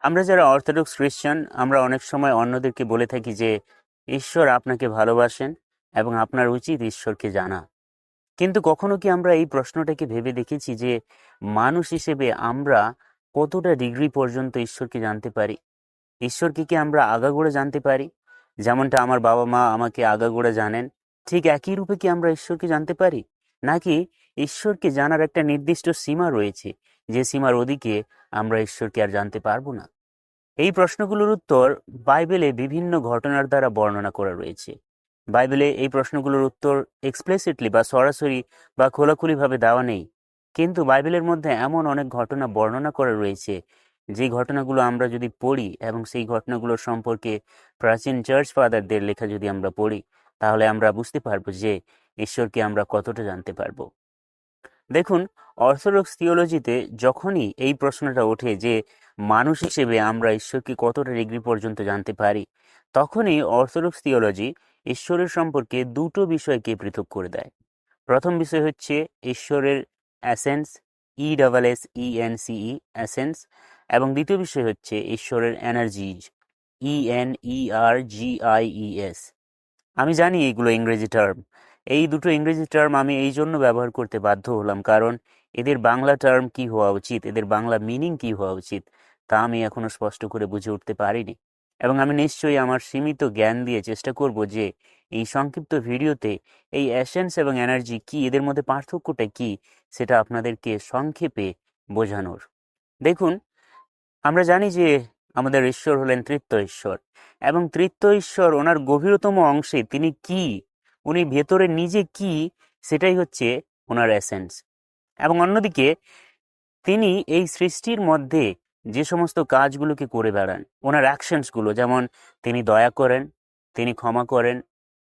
আমরা যারা অর্থোডক্স খ্রিস্টান, আমরা অনেক সময় অন্যদেরকে বলে থাকি যে, ঈশ্বর আপনাকে ভালোবাসেন এবং আপনার উচিত ঈশ্বরকে জানা। কিন্তু কখনো কি আমরা এই প্রশ্নটাকে ভেবে দেখেছি যে, মানুষ হিসেবে আমরা কতটা ডিগ্রি পর্যন্ত ঈশ্বরকে জানতে পারি? ঈশ্বরকে কি আমরা আগাগোড়া জানতে পারি? যেমনটা আমার বাবা মা আমাকে আগাগোড়া জানেন, ঠিক একই রূপে কি আমরা ঈশ্বরকে জানতে পারি? নাকি ঈশ্বরকে জানার একটা নির্দিষ্ট সীমা রয়েছে। যে সীমার ওদিকে আমরা ঈশ্বরকে আর জানতে পারব না। এই প্রশ্নগুলোর উত্তর বাইবেলে বিভিন্ন ঘটনার দ্বারা বর্ণনা করা রয়েছে। বাইবেলে এই প্রশ্নগুলোর উত্তর এক্সপ্লেসিটলি বা সরাসরি বা খোলাখুলিভাবে দেওয়া নেই। কিন্তু বাইবেলের মধ্যে এমন অনেক ঘটনা বর্ণনা করা রয়েছে। যে ঘটনাগুলো আমরা যদি পড়ি এবং সেই ঘটনাগুলোর সম্পর্কে প্রাচীন চার্চ ফাদারদের লেখা যদি আমরা পড়ি, তাহলে আমরা বুঝতে পারব যে ঈশ্বরকে আমরা কতটা জানতে পারব। দেখুন অর্থোডক্স থিওলজিতে যখনই এই প্রশ্নটা ওঠে যে মানুষ হিসেবে আমরা ঈশ্বরকে কতটা ডিগ্রি পর্যন্ত জানতে পারি, তখনই অর্থোডক্স থিওলজি ঈশ্বরের সম্পর্কে দুটো বিষয়কে পৃথক করে দেয়। প্রথম বিষয় হচ্ছে ঈশ্বরের essence E double S E N C E essence এবং দ্বিতীয় বিষয় হচ্ছে ঈশ্বরের energies E N E R G I E S আমি জানি এগুলো ইংরেজি টার্ম এই দুটো ইংরেজি টার্ম আমি এই জন্য ব্যবহার করতে বাধ্য হলাম, কারণ এদের বাংলা টার্ম কি হওয়া উচিত, এদের বাংলা মিনিং কি হওয়া উচিত, তা আমি এখনও স্পষ্ট করে বুঝে উঠতে পারিনি। এবং আমি নিশ্চয়ই আমার সীমিত জ্ঞান দিয়ে চেষ্টা করব যে এই সংক্ষিপ্ত ভিডিওতে এই অ্যাসেন্স এবং এনার্জি কি, এদের মধ্যে পার্থক্যটা কি, সেটা আপনাদেরকে সংক্ষেপে বোঝানোর। দেখুন, আমরা জানি যে আমাদের ঈশ্বর হলেন তৃত্ব ঈশ্বর, এবং তৃত্ব ঈশ্বর ওনার গভীরতম অংশে তিনি কি উনি ভেতরে নিজে কি, সেটাই হচ্ছে ওনার এসেন্স এবং অন্যদিকে, তিনি এই সৃষ্টির মধ্যে যে সমস্ত কাজগুলোকে করে বেড়ান, ওনার অ্যাকশনসগুলো যেমন তিনি দয়া করেন, তিনি ক্ষমা করেন,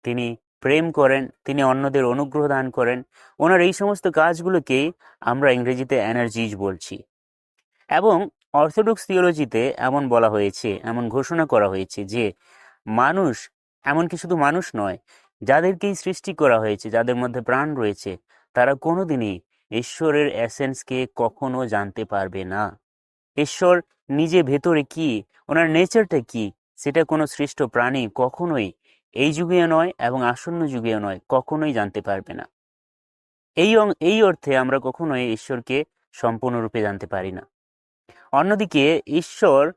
তিনি প্রেম করেন, তিনি অন্যদের অনুগ্রহ দান করেন, ওনার এই সমস্ত কাজগুলোকেই আমরা ইংরেজিতে এনার্জিজ বলছি। এবং অর্থোডক্স থিওলজিতে এমন বলা হয়েছে, এমন ঘোষণা করা হয়েছে যে, মানুষ এমনকি শুধু মানুষ নয় যাদেরকেই সৃষ্টি করা হয়েছে, যাদের মধ্যে প্রাণ রয়েছে, তারা কোনোদিনই ঈশ্বরের এসেন্সকে কখনো জানতে পারবে না। ঈশ্বর নিজে ভেতরে কি, ওনার নেচারটা কি, সেটা কোনো সৃষ্ট প্রাণী কখনোই এই যুগে নয় এবং আসন্ন যুগেও নয়, কখনোই জানতে পারবে না। এই এই অর্থে আমরা কখনোই ঈশ্বরকে সম্পূর্ণরূপে জানতে পারি না। অন্যদিকে ঈশ্বর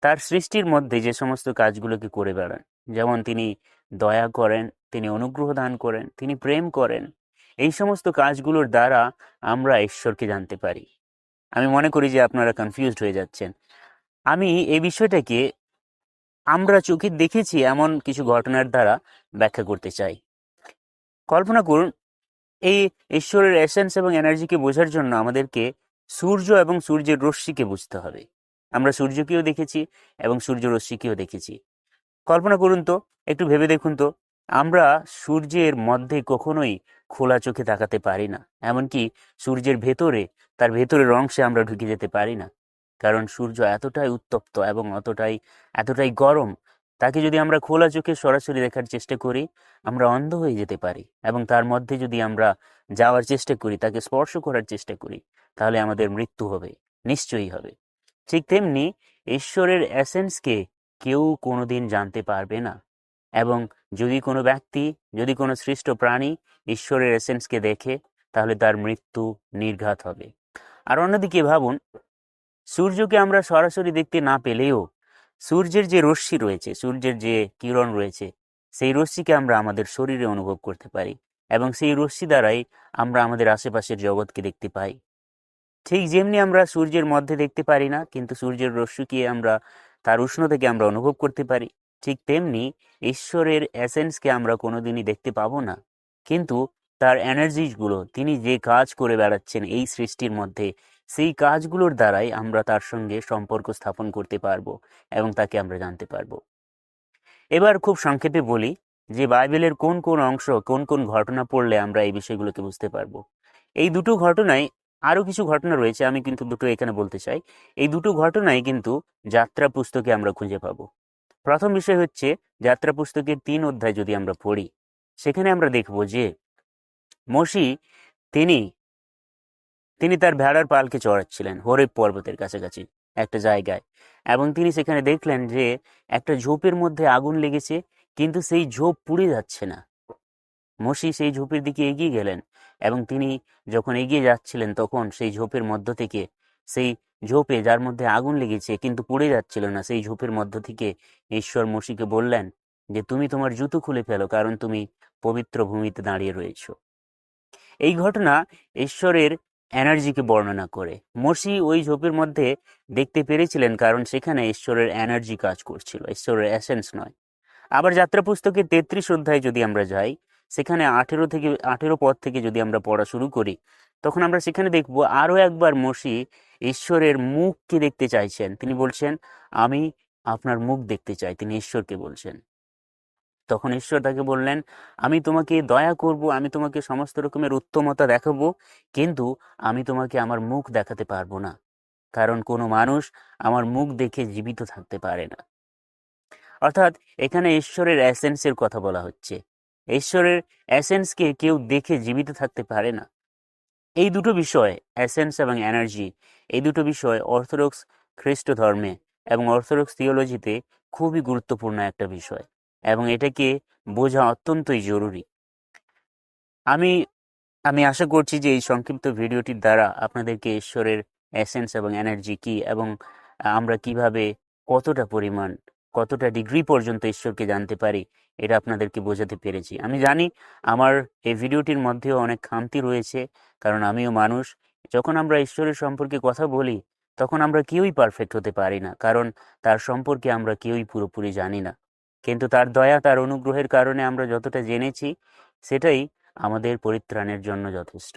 তার সৃষ্টির মধ্যে যে সমস্ত কাজগুলোকে করে বেড়ান যেমন তিনি দয়া করেন, তিনি অনুগ্রহ দান করেন, তিনি প্রেম করেন। এই সমস্ত কাজগুলোর দ্বারা আমরা ঈশ্বরকে জানতে পারি। আমি মনে করি যে আপনারা কনফিউজড হয়ে যাচ্ছেন। আমি এই বিষয়টাকে আমরা চোখে দেখেছি এমন কিছু ঘটনার দ্বারা ব্যাখ্যা করতে চাই। কল্পনা করুন, এই ঈশ্বরের এসেন্স এবং এনার্জিকে বোঝার জন্য আমাদেরকে সূর্য এবং সূর্যের রশ্মিকে বুঝতে হবে। আমরা সূর্যকেও দেখেছি এবং সূর্য রশ্মিকেও দেখেছি। কল্পনা করুন তো, একটু ভেবে দেখুন তো, আমরা সূর্যের মধ্যে কখনোই খোলা চোখে তাকাতে পারি না। এমনকি সূর্যের ভেতরে, তার ভেতরের অংশে আমরা ঢুকে যেতে পারি না। কারণ সূর্য এতটাই উত্তপ্ত এবং অতটাই, এতটাই গরম, তাকে যদি আমরা খোলা চোখে সরাসরি দেখার চেষ্টা করি, আমরা অন্ধ হয়ে যেতে পারি এবং তার মধ্যে যদি আমরা যাওয়ার চেষ্টা করি, তাকে স্পর্শ করার চেষ্টা করি, তাহলে আমাদের মৃত্যু হবে, নিশ্চয়ই হবে। ঠিক তেমনি, ঈশ্বরের এসেন্সকে কেউ কোনোদিন জানতে পারবে না। এবং যদি কোনো ব্যক্তি, যদি কোনো সৃষ্ট প্রাণী ঈশ্বরের এসেন্সকে দেখে, তাহলে তার মৃত্যু নির্ঘাত হবে। আর অন্যদিকে ভাবুন, সূর্যকে আমরা সরাসরি দেখতে না পেলেও সূর্যের যে রশ্মি রয়েছে, সূর্যের যে কিরণ রয়েছে, সেই রশ্মিকে আমরা আমাদের শরীরে অনুভব করতে পারি এবং সেই রশ্মি দ্বারাই আমরা আমাদের আশেপাশের জগৎকে দেখতে পাই। ঠিক যেমনি আমরা সূর্যের মধ্যে দেখতে পারি না, কিন্তু সূর্যের রশ্মিকে আমরা তার উষ্ণতাকে আমরা অনুভব করতে পারি। ঠিক তেমনি ঈশ্বরের অ্যাসেন্সকে আমরা কোনোদিনই দেখতে পাবো না। কিন্তু তার এনার্জিগুলো তিনি যে কাজ করে বেড়াচ্ছেন এই সৃষ্টির মধ্যে, সেই কাজগুলোর দ্বারাই আমরা তার সঙ্গে সম্পর্ক স্থাপন করতে পারব এবং তাকে আমরা জানতে পারব। এবার খুব সংক্ষেপে বলি যে বাইবেলের কোন কোন অংশ, কোন কোন ঘটনা পড়লে আমরা এই বিষয়গুলোকে বুঝতে পারব। এই দুটো ঘটনায় আরও কিছু ঘটনা রয়েছে, আমি কিন্তু দুটো এখানে বলতে চাই। এই দুটো ঘটনাই কিন্তু যাত্রা পুস্তকে আমরা খুঁজে পাবো। প্রথম বিষয় হচ্ছে, যাত্রা পুস্তকের তিন অধ্যায় যদি আমরা পড়ি, সেখানে আমরা দেখব যে, মসি তিনি তিনি তার ভেড়ার পালকে চড়াচ্ছিলেন হরেব পর্বতের কাছাকাছি একটা জায়গায়। এবং তিনি সেখানে দেখলেন যে, একটা ঝোপের মধ্যে আগুন লেগেছে, কিন্তু সেই ঝোপ পুড়ে যাচ্ছে না। মসি সেই ঝোপের দিকে এগিয়ে গেলেন। এবং তিনি যখন এগিয়ে যাচ্ছিলেন তখন সেই ঝোপের মধ্য থেকে, সেই ঝোপে যার মধ্যে আগুন লেগেছে কিন্তু পুড়ে যাচ্ছিল না, সেই ঝোপের মধ্য থেকে ঈশ্বর মসিকে বললেন যে, তুমি তোমার জুতো খুলে ফেলো কারণ তুমি পবিত্র ভূমিতে দাঁড়িয়ে রয়েছো। এই ঘটনা ঈশ্বরের এনার্জিকে বর্ণনা করে। মসি ওই ঝোপের মধ্যে দেখতে পেরেছিলেন কারণ সেখানে ঈশ্বরের এনার্জি কাজ করছিল, ঈশ্বরের এসেন্স নয়। আবার যাত্রা পুস্তকের তেত্রিশ অধ্যায় যদি আমরা যাই সেখানে আঠেরো থেকে, আঠেরো পদ থেকে যদি আমরা পড়া শুরু করি, তখন আমরা সেখানে দেখব আরও একবার মসি ঈশ্বরের মুখকে দেখতে চাইছেন। তিনি বলছেন, আমি আপনার মুখ দেখতে চাই। তিনি ঈশ্বরকে বলছেন। তখন ঈশ্বর তাকে বললেন, আমি তোমাকে দয়া করব, আমি তোমাকে সমস্ত রকমের উত্তমতা দেখাবো, কিন্তু আমি তোমাকে আমার মুখ দেখাতে পারব না। কারণ কোনো মানুষ আমার মুখ দেখে জীবিত থাকতে পারে না। অর্থাৎ এখানে ঈশ্বরের অ্যাসেন্সের কথা বলা হচ্ছে। ঈশ্বরের অ্যাসেন্সকে কেউ দেখে জীবিত থাকতে পারে না। এই দুটো বিষয় অ্যাসেন্স এবং এনার্জি এই দুটো বিষয় অর্থোডক্স খ্রিস্ট ধর্মে এবং অর্থোডক্স থিওলজিতে খুবই গুরুত্বপূর্ণ একটা বিষয় এবং এটাকে বোঝা অত্যন্তই জরুরি। আমি আমি আশা করছি যে এই সংক্ষিপ্ত ভিডিওটির দ্বারা আপনাদেরকে ঈশ্বরের অ্যাসেন্স এবং এনার্জি কি এবং আমরা কীভাবে কতটা পরিমাণ কতটা ডিগ্রি পর্যন্ত ঈশ্বরকে জানতে পারি, এটা আপনাদেরকে বোঝাতে পেরেছি। আমি জানি আমার এই ভিডিওটির মধ্যেও অনেক খামতি রয়েছে, কারণ আমিও মানুষ। যখন আমরা ঈশ্বরের সম্পর্কে কথা বলি, তখন আমরা কেউই পারফেক্ট হতে পারি না, কারণ তার সম্পর্কে আমরা কেউই পুরোপুরি জানি না। কিন্তু তার দয়া, তার অনুগ্রহের কারণে আমরা যতটা জেনেছি, সেটাই আমাদের পরিত্রাণের জন্য যথেষ্ট।